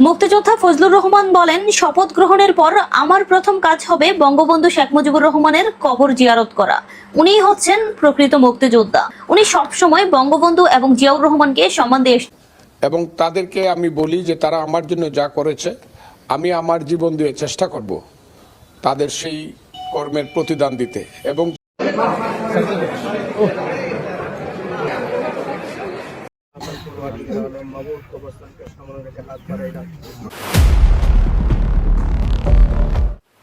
মুক্তিযোদ্ধা ফজলুর রহমান বলেন, শপথ গ্রহণের পর আমার প্রথম কাজ হবে বঙ্গবন্ধু শেখ মুজিবুর রহমানের কবর জিয়ারত করা। উনি হচ্ছেন প্রকৃত মুক্তিযোদ্ধা। উনি সবসময় বঙ্গবন্ধু এবং জিয়াউর রহমানকে সম্মান দিয়ে এবং তাদেরকে আমি বলি যে তারা আমার জন্য যা করেছে, আমি আমার জীবন দিয়ে চেষ্টা করব তাদের সেই কর্মের প্রতিদান দিতে। এবং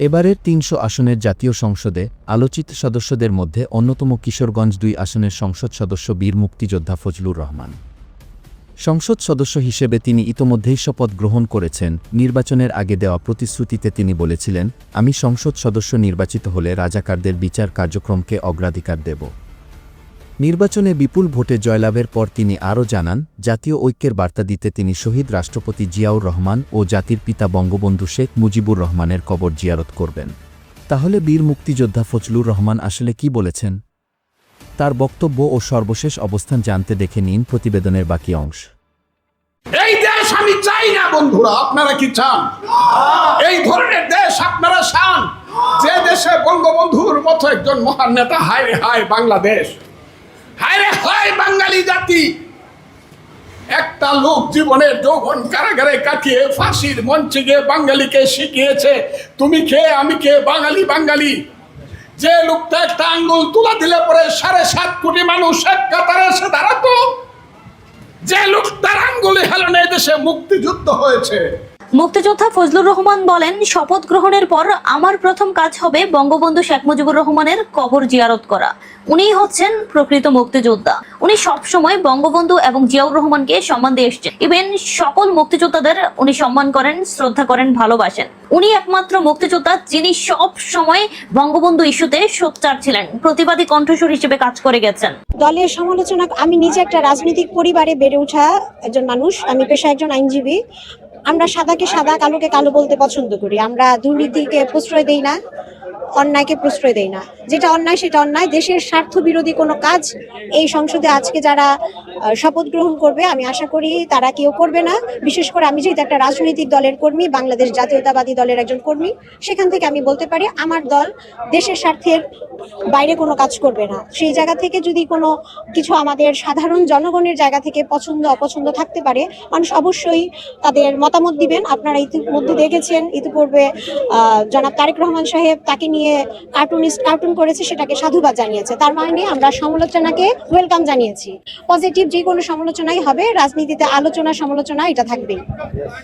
এবারের তিনশো আসনের জাতীয় সংসদে আলোচিত সদস্যদের মধ্যে অন্যতম কিশোরগঞ্জ দুই আসনের সংসদ সদস্য বীর মুক্তিযোদ্ধা ফজলুর রহমান। সংসদ সদস্য হিসেবে তিনি ইতোমধ্যেই শপথ গ্রহণ করেছেন। নির্বাচনের আগে দেওয়া প্রতিশ্রুতিতে তিনি বলেছিলেন, আমি সংসদ সদস্য নির্বাচিত হলে রাজাকারদের বিচার কার্যক্রমকে অগ্রাধিকার দেব। নির্বাচনে বিপুল ভোটে জয়লাভের পর তিনি আরও জানান, জাতীয় ঐক্যের বার্তা দিতে তিনি শহীদ রাষ্ট্রপতি জিয়াউর রহমান ও জাতির পিতা বঙ্গবন্ধু শেখ মুজিবুর রহমানের কবর জিয়ারত করবেন। তাহলে বীর মুক্তিযোদ্ধা ফজলুর রহমান আসলে কি বলেছেন? তার বক্তব্য ও সর্বশেষ অবস্থান জানতে দেখে নিন প্রতিবেদনের বাকি অংশ। এই দেশ আমি চাই না, বন্ধুরা, আপনারা কি চান? এই ধরনের দেশ আপনারা চান? যে দেশে বঙ্গবন্ধুর মতো একজন মহান নেতা, হায় হায়, বাংলাদেশ। হায় রে হায় বাঙালি জাতি। একটা লোক জীবনের যৌবন কারাগারে কাটিয়ে ফাঁসির মঞ্চে গিয়ে বাঙালিকে শিখিয়েছে, তুমি কে? আমি কে? বাঙালি বাঙালি। যে লোকটা একটা আঙ্গুল তুলা দিলে পরে সাড়ে সাত কোটি মানুষ এক কাতারে এসে দাঁড়াতো। যে লোকটার আঙ্গুলি হেলনে দেশে মুক্তিযুদ্ধ হয়েছে মুক্তিযোদ্ধা ফজলুর রহমান বলেন, শপথ গ্রহণের পর আমার প্রথম কাজ হবে বঙ্গবন্ধু শেখ মুজিবুর রহমানের কবর জিয়ারত করা। উনিই হচ্ছেন প্রকৃত মুক্তিযোদ্ধা। উনি সবসময় বঙ্গবন্ধু এবং জিয়াউর রহমানকে সম্মান দিয়ে এসেছেন। ইভেন সকল মুক্তিযোদ্ধাদের উনি সম্মান করেন, শ্রদ্ধা করেন, ভালোবাসেন। উনি একমাত্র মুক্তিযোদ্ধা যিনি সব সময় বঙ্গবন্ধু ইস্যুতে সোচ্চার ছিলেন, প্রতিবাদী কণ্ঠস্বর হিসেবে কাজ করে গেছেন। দলের সমালোচনা, আমি নিজে একটা রাজনৈতিক পরিবারে বেড়ে ওঠা একজন মানুষ, আমি পেশা একজন আইনজীবী। আমরা সাদাকে সাদা কালোকে কালো বলতে পছন্দ করি। আমরা দুর্নীতিকে প্রশ্রয় দেই না। অন্যায়কে প্রশ্রয় দেই না। যেটা অন্যায়, সেটা অন্যায়। দেশের স্বার্থ বিরোধী কোনো কাজ এই সংসদে আজকে যারা শপথ গ্রহণ করবে, আমি আশা করি তারা কেউ করবে না। বিশেষ করে আমি যেহেতু একটা রাজনৈতিক দলের কর্মী, বাংলাদেশ জাতীয়তাবাদী দলের একজন কর্মী, সেখান থেকে আমি বলতে পারি আমার দল দেশের স্বার্থের বাইরে কোনো কাজ করবে না। সেই জায়গা থেকে যদি কোনো কিছু আমাদের সাধারণ জনগণের জায়গা থেকে পছন্দ, অপছন্দ থাকতে পারে, মানুষ অবশ্যই তাদের মতামত দিবেন। আপনারা ইতিমধ্যে দেখেছেন, ইতিপূর্বে জনাব তারেক রহমান সাহেব তাকে নিয়ে কার্টুনিস্ট কার্টুন করেছে সেটাকে সাধুবাদ জানিয়েছে। তার মানে আমরা সমালোচনাকে ওয়েলকাম জানিয়েছি। পজিটিভ যে কোনো সমালোচনাই হবে, রাজনীতিতে আলোচনা সমালোচনা এটা থাকবে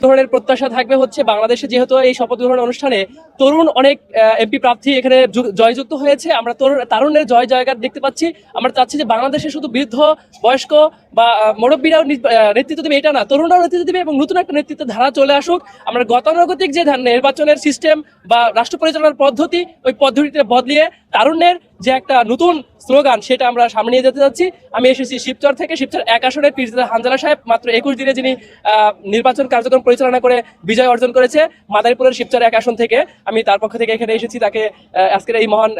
ধরনের প্রত্যাশা থাকবে হচ্ছে বাংলাদেশে যেহেতু এই শপথ গ্রহণ অনুষ্ঠানে তরুণ অনেক এমপি প্রার্থী এখানে জয়যুক্ত হয়েছে। আমরা তরুণ তারুণের জয় জয়গার দেখতে পাচ্ছি। আমরা চাচ্ছি যে বাংলাদেশে শুধু বৃদ্ধ, বয়স্ক বা মুরব্বীরাও নেতৃত্ব দেবে, এটা না। তরুণরাও নেতৃত্ব দেবে এবং নতুন একটা নেতৃত্ব ধারা চলে আসুক। আমরা গতানুগতিক যে নির্বাচনের সিস্টেম বা রাষ্ট্র পরিচালনার পদ্ধতি, ওই পদ্ধতিতে বদলিয়ে তারুণ্যের যে একটা নতুন স্লোগান সেটা আমরা সামনে নিয়ে যেতে যাচ্ছি। আমি এসেছি শিবচর থেকে, শিবচর এক আসনের পীরজাদা হানজালা সাহেব, মাত্র একুশ দিনে যিনি নির্বাচন কার্যক্রম পরিচালনা করে বিজয় অর্জন করেছে মাদারীপুরের শিবচর এক আসন থেকে। আমি তার পক্ষ থেকে এখানে এসেছি, তাকে আজকের এই মহান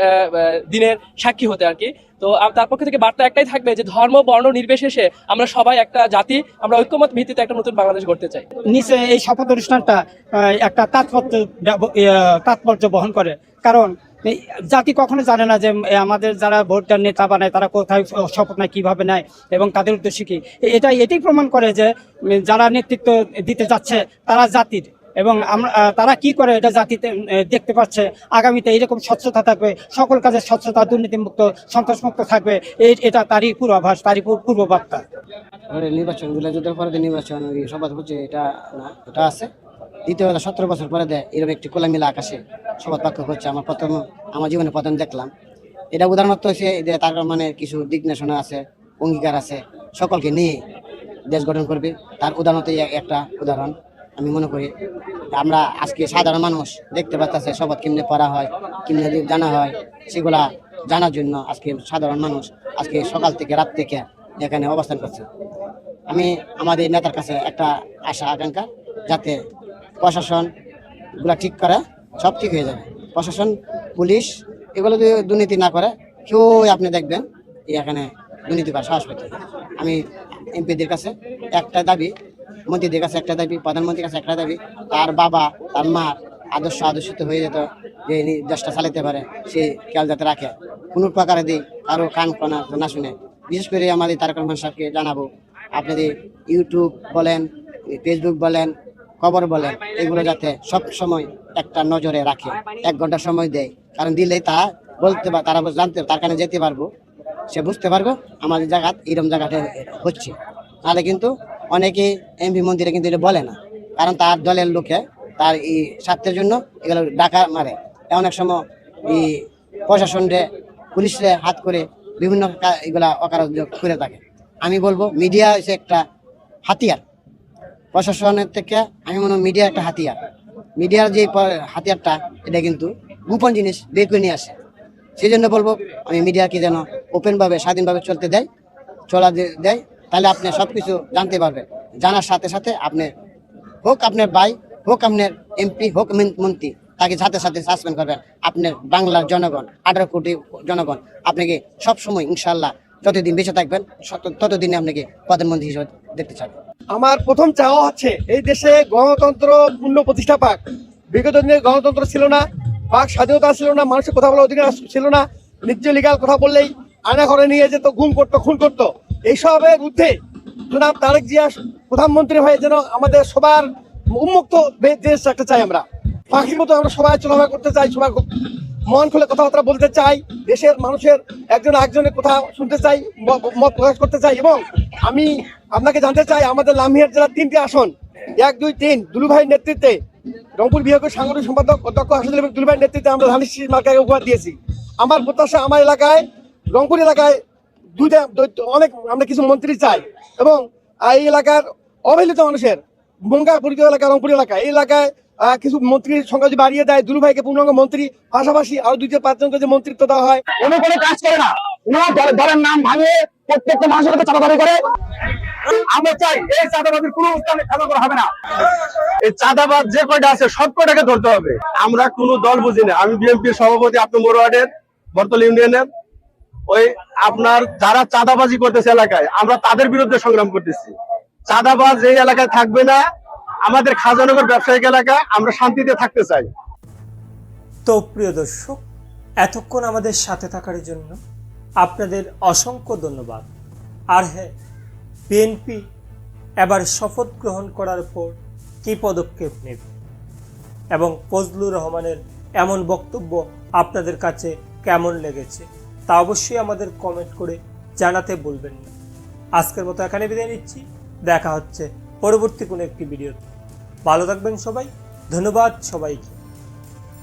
দিনের সাক্ষী হতে আর কি। তো তার পক্ষ থেকে বার্তা একটাই থাকবে যে ধর্ম, বর্ণ, নির্বিশেষে আমরা সবাই একটা জাতি, আমরা ঐক্যমত ভিত্তিতে একটা নতুন বাংলাদেশ গড়তে চাই। নিচে এই শপথ অনুষ্ঠানটা একটা তাৎপর্য তাৎপর্য বহন করে। কারণ জাতি কখনো জানে না যে আমাদের যারা ভোটদার নেতা বানায়, তারা কোথায় শপথ নেয়, কীভাবে নেয় এবং তাদের উদ্দেশ্য কি? এটা, এটাই প্রমাণ করে যে যারা নেতৃত্ব দিতে যাচ্ছে, তারা জাতির এবং আমরা তারা কি করে এটা জাতিতে দেখতে পাচ্ছে? আগামীতে এইরকম স্বচ্ছতা থাকবে, সকল কাজের স্বচ্ছতা, দুর্নীতিমুক্ত, সন্ত্রাসমুক্ত থাকবে এই- এটা তারই পূর্বাভাস, তারই পূর্ব- পূর্ববার্তা। পরে নির্বাচন পরে নির্বাচন, সভা হচ্ছে, এটা ওটা আছে। দ্বিতীয় কথা সতেরো বছর পরে দেয় এরকম একটি খোলামেলা আকাশে শপথ বাক্য করছে আমার প্রথম, আমার জীবনে প্রথম দেখলাম। এটা উদাহরণত হচ্ছে যে তার মানে কিছু দিক আছে, অঙ্গীকার আছে, সকলকে নিয়ে দেশ গঠন করবে। তার উদাহরণত একটা উদাহরণ। আমি মনে করি আমরা আজকে সাধারণ মানুষ দেখতে পাচ্ছি শপথ কেমনে পড়া হয়, কেমনে জানা হয়, সেগুলা জানার জন্য আজকে সাধারণ মানুষ আজকে সকাল থেকে রাত থেকে এখানে অবস্থান করছে। আমি আমাদের নেতার কাছে একটা আশা, আকাঙ্ক্ষা, যাতে প্রশাসনগুলা ঠিক করে, সব ঠিক হয়ে যাবে। প্রশাসন, পুলিশ, এগুলো যদি দুর্নীতি না করে কেউ আপনি দেখবেন এখানে দুর্নীতি করার সাহস পেতে আমি এমপিদের কাছে একটা দাবি, মন্ত্রীদের কাছে একটা দাবি, প্রধানমন্ত্রীর কাছে একটা দাবি, তার বাবা, তার মা আদর্শ আদর্শিত হয়ে যেত, যে দেশটা চালাতে পারে, সে খেয়াল যাতে রাখে। কোনো প্রকারে দিই কারও কান কানা না শুনে, বিশেষ করে আমাদের তারক রহমান সাহেবকে জানাব। আপনাদের ইউটিউব বলেন ফেসবুক বলেন খবর বলেন এগুলো যাতে সব সময় একটা নজরে রাখে, এক ঘণ্টা সময় দেয়। কারণ দিলেই তা বলতে পার তারা জানতে, তার কানে যেতে পারব। সে বুঝতে পারব আমাদের জায়গা, এরম জায়গাটা হচ্ছে। নাহলে কিন্তু অনেকে এমপি মন্দিরে কিন্তু এটা বলে না। কারণ তার দলের লোকে, তার এই স্বার্থের জন্য এগুলো ডাকা মারে। অনেক সময় এই প্রশাসনরে, পুলিশরে হাত করে বিভিন্ন এগুলা অকারণ করে থাকে। আমি বলব, মিডিয়া হচ্ছে একটা হাতিয়ার। প্রশাসনের থেকে আমি মনে মিডিয়া একটা হাতিয়ার। মিডিয়ার যে হাতিয়ারটা, এটা কিন্তু গোপন জিনিস বের করে নিয়ে আসে। সেই জন্য বলব, আমি মিডিয়াকে যেন ওপেনভাবে স্বাধীনভাবে চলতে দেয়, চলা দেয়, তাহলে আপনি সব কিছু জানতে পারবেন। জানার সাথে সাথে আপনি, হোক আপনার ভাই, হোক আপনার এমপি হোক মন্ত্রী, তাকে সাথে সাথে সাসপেন্ড করবেন। আপনার বাংলার জনগণ, আঠারো কোটি জনগণ আপনাকে সবসময় ইনশাল্লাহ যতদিন বেঁচে থাকবেন ততদিনে আপনাকে প্রধানমন্ত্রী হিসেবে দেখতে চাবেন আমার প্রথম চাওয়া হচ্ছে এই দেশে গণতন্ত্র পূর্ণ প্রতিষ্ঠা পাক। বিগত দিনে গণতন্ত্র ছিল না বাক স্বাধীনতা ছিল না, মানুষের কথা বলার অধিকার ছিল না, নিত্য লিগাল কথা বললেই আয়না ঘরে নিয়ে যেত গুম করতো, খুন করতো। এইসবের ঊর্ধ্বে জনাব তারেক জিয়া প্রধানমন্ত্রী হয়ে যেন আমাদের সবার উন্মুক্ত দেশ একটা চাই আমরা। পাখির মতো আমরা সবাই চলাফেরা করতে চাই খুব মন খুলে কথাবার্তা বলতে চাই, দেশের মানুষের একজন একজনের কথা শুনতে চাই, মত প্রকাশ করতে চাই এবং আমি আপনাকে জানতে চাই, আমাদের লামহিয়ার জেলার তিনটি আসন, এক, দুই, তিন, দুলুভাইয়ের নেতৃত্বে রংপুর বিভাগের সাংগঠনিক সম্পাদক অধ্যক্ষ হাসিদুল এবং দুলুভাইয়ের নেতৃত্বে আমরা ধানিশি মার্কাকে উপহার দিয়েছি। আমার প্রত্যাশা আমার এলাকায়, রংপুর এলাকায় দুইটা অনেক আমরা কিছু মন্ত্রী চাই এবং এই এলাকার অবহেলিত মানুষের, মঙ্গা পরিচিত এলাকা, রংপুর এলাকা, এই এলাকায় কিছু মন্ত্রীর সংখ্যা যদি বাড়িয়ে দেয়, দুলু ভাইকে পূর্ণাঙ্গ মন্ত্রী পাশাপাশি আরও দুই পাঁচজনকে যে মন্ত্রিত্ব দেওয়া হয়, কোনো কাজ করে না। দলের নাম ভাঙে প্রত্যেকটা মানুষের কাছে করে। আমরা চাই এই কোনো স্থানে খেলা করা হবে না। এই যে কয়টা আছে, সব কয়টাকে ধরতে হবে। আমরা কোনো দল বুঝি না। আমি বিএনপির সভাপতি আপনি মোরওয়ার্ডের বর্তল ইউনিয়নের। ওই আপনার যারা চাঁদাবাজি করতেছে এলাকায়, আমরা তাদের বিরুদ্ধে সংগ্রাম করতেছি। চাঁদাবাজ এই এলাকায় থাকবে না আমাদের খাজানগর ব্যবসায়িক এলাকা আমরা শান্তিতে থাকতে চাই। তো প্রিয় দর্শক, এতক্ষণ আমাদের সাথে থাকার জন্য আপনাদের অসংখ্য ধন্যবাদ। আর হ্যাঁ বিএনপি এবার শপথ গ্রহণ করার পর কী পদক্ষেপ নেবে? এবং ফজলুর রহমানের এমন বক্তব্য আপনাদের কাছে কেমন লেগেছে তা অবশ্যই আমাদের কমেন্ট করে জানাতে বলবেন না। আজকের মতো এখানে বিদায় নিচ্ছি। দেখা হচ্ছে পরবর্তী কোনো একটি ভিডিওতে ভালো থাকবেন সবাই। ধন্যবাদ সবাইকে।